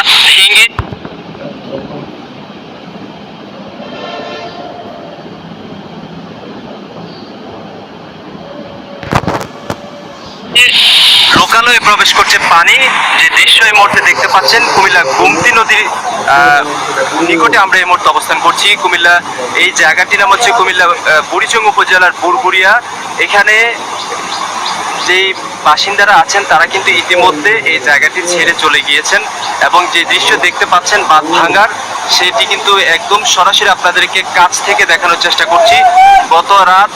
বাঁধ ভেঙে লোকালয়ে প্রবেশ করছে পানি। যে দৃশ্য এই মুহূর্তে দেখতে পাচ্ছেন, কুমিল্লা গুমতি নদীর নিকটে আমরা এই মুহূর্তে অবস্থান করছি। কুমিল্লা, এই জায়গাটির নাম হচ্ছে কুমিল্লা বুড়িচং উপজেলার বুরবুড়িয়া এখানে যেই বাসিন্দারা আছেন, তারা কিন্তু ইতিমধ্যে এই জায়গাটি ছেড়ে চলে গিয়েছেন এবং যে দৃশ্য দেখতে পাচ্ছেন বাঁধ ভাঙার সেটি কিন্তু একদম সরাসরি আপনাদেরকে কাছ থেকে দেখানোর চেষ্টা করছি। গত রাত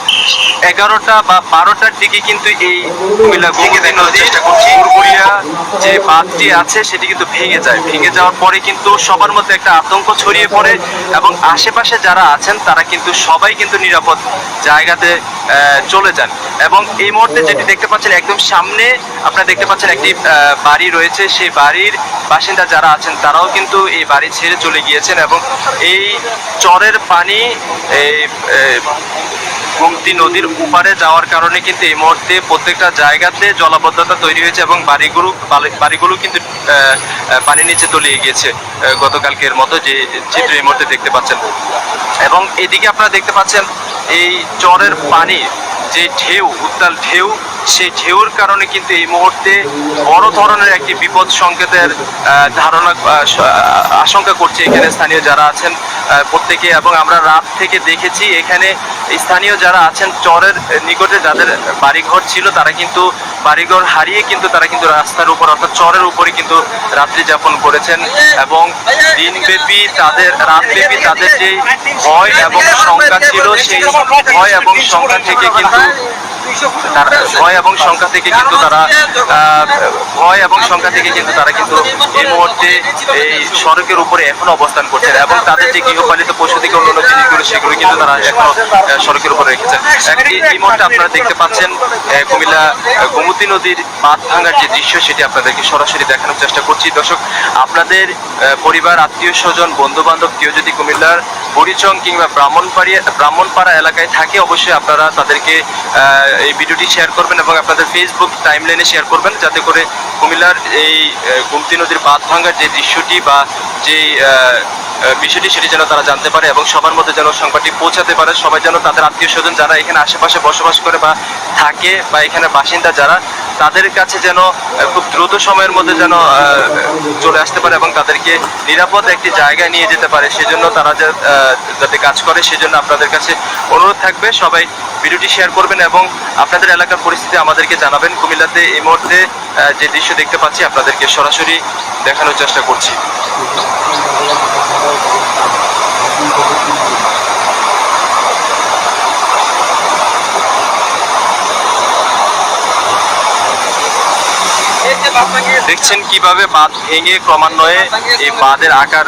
এগারোটা বা বারোটার দিকে কিন্তু এই কুমিল্লা ভেঙে দেখানোর চেষ্টা করছি। বুড়বুড়িয়া যে বাঁধটি আছে, সেটি কিন্তু ভেঙে যায়। ভেঙে যাওয়ার পরে কিন্তু সবার মধ্যে একটা আতঙ্ক ছড়িয়ে পড়ে এবং আশেপাশে যারা আছেন, তারা কিন্তু সবাই কিন্তু নিরাপদ জায়গাতে চলে যান। এবং এই মুহূর্তে যেটি দেখতে পাচ্ছেন, একদম সামনে আপনারা দেখতে পাচ্ছেন একটি বাড়ি রয়েছে। সেই বাড়ির বাসিন্দা যারা আছেন, তারাও কিন্তু এই বাড়ি ছেড়ে চলে গিয়েছেন এবং এই চরের পানি এই গুমতি নদীর উপারে যাওয়ার কারণে কিন্তু এই মুহূর্তে প্রত্যেকটা জায়গাতে জলাবদ্ধতা তৈরি হয়েছে এবং বাড়িগুলো বাড়িগুলো কিন্তু পানির নিচে তলিয়ে গিয়েছে গতকালকের মতো যে চিত্র এই মুহূর্তে দেখতে পাচ্ছেন। এবং এদিকে আপনারা দেখতে পাচ্ছেন এই চরের পানি যে ঢেউ, উত্তাল ঢেউ, সেই ঢেউর কারণে কিন্তু এই মুহূর্তে বড় ধরনের একটি বিপদ সংকেতের ধারণা আশঙ্কা করছে এখানে স্থানীয় যারা আছেন প্রত্যেকে এবং আমরা রাত থেকে দেখেছি এখানে স্থানীয় যারা আছেন, চরের নিকটে যাদের বাড়িঘর ছিল, তারা কিন্তু বাড়িঘর হারিয়ে কিন্তু তারা কিন্তু রাস্তার উপর অর্থাৎ চরের উপরে কিন্তু রাত্রি যাপন করেছেন এবং দিনব্যাপী তাদের, রাতব্যাপী তাদের যে ভয় এবং শঙ্কা ছিল, সেই ভয় এবং শঙ্কা থেকে কিন্তু তারা ভয় এবং সংখ্যা থেকে কিন্তু তারা ভয় এবং সংখ্যা থেকে কিন্তু তারা কিন্তু এই মুহূর্তে এই সড়কের উপরে এখনও অবস্থান করছেন এবং তাদের যে গৃহপালিত পশু থেকে অন্যান্য জিনিসগুলো, সেগুলো কিন্তু তারা এখনও সড়কের উপরে রেখেছেন এই মুহূর্তে আপনারা দেখতে পাচ্ছেন কুমিল্লা গোমতী নদীর বাঁধ ভাঙার যে দৃশ্য সেটি আপনাদেরকে সরাসরি দেখানোর চেষ্টা করছি। দর্শক, আপনাদের পরিবার, আত্মীয় স্বজন বন্ধু বান্ধব কেউ যদি কুমিল্লার বরিচং কিংবা ব্রাহ্মণপাড়িয়া ব্রাহ্মণপাড়া এলাকায় থাকে, অবশ্যই আপনারা তাদেরকে এই ভিডিওটি শেয়ার করবেন এবং আপনাদের ফেসবুক টাইমলাইনে শেয়ার করবেন, যাতে করে কুমিল্লার এই গুমতি নদীর বাঁধ ভাঙার যে দৃশ্যটি বা যে বিষয়টি সেটি যেন তারা জানতে পারে এবং সবার মধ্যে যেন সংবাদটি পৌঁছাতে পারে। সবাই যেন তাদের আত্মীয় স্বজন যারা এখানে আশেপাশে বসবাস করে বা থাকে বা এখানে বাসিন্দা যারা তাদের কাছে যেন খুব দ্রুত সময়ের মধ্যে যেন চলে আসতে পারে এবং তাদেরকে নিরাপদ একটি জায়গায় নিয়ে যেতে পারে। সেজন্য তারা যাতে কাজ করে, সেজন্য আপনাদের কাছে অনুরোধ থাকবে। সবাই ভিডিওটি শেয়ার করবেন এবং আপনাদের এলাকার পরিস্থিতি আমাদেরকে জানাবেন। কুমিল্লাতে এই মুহূর্তে যে দৃশ্য দেখতে পাচ্ছি, আপনাদেরকে সরাসরি দেখানোর চেষ্টা করছি। দেখছেন কীভাবে বাঁধ ভেঙে ক্রমান্বয়ে এই বাঁধের আকার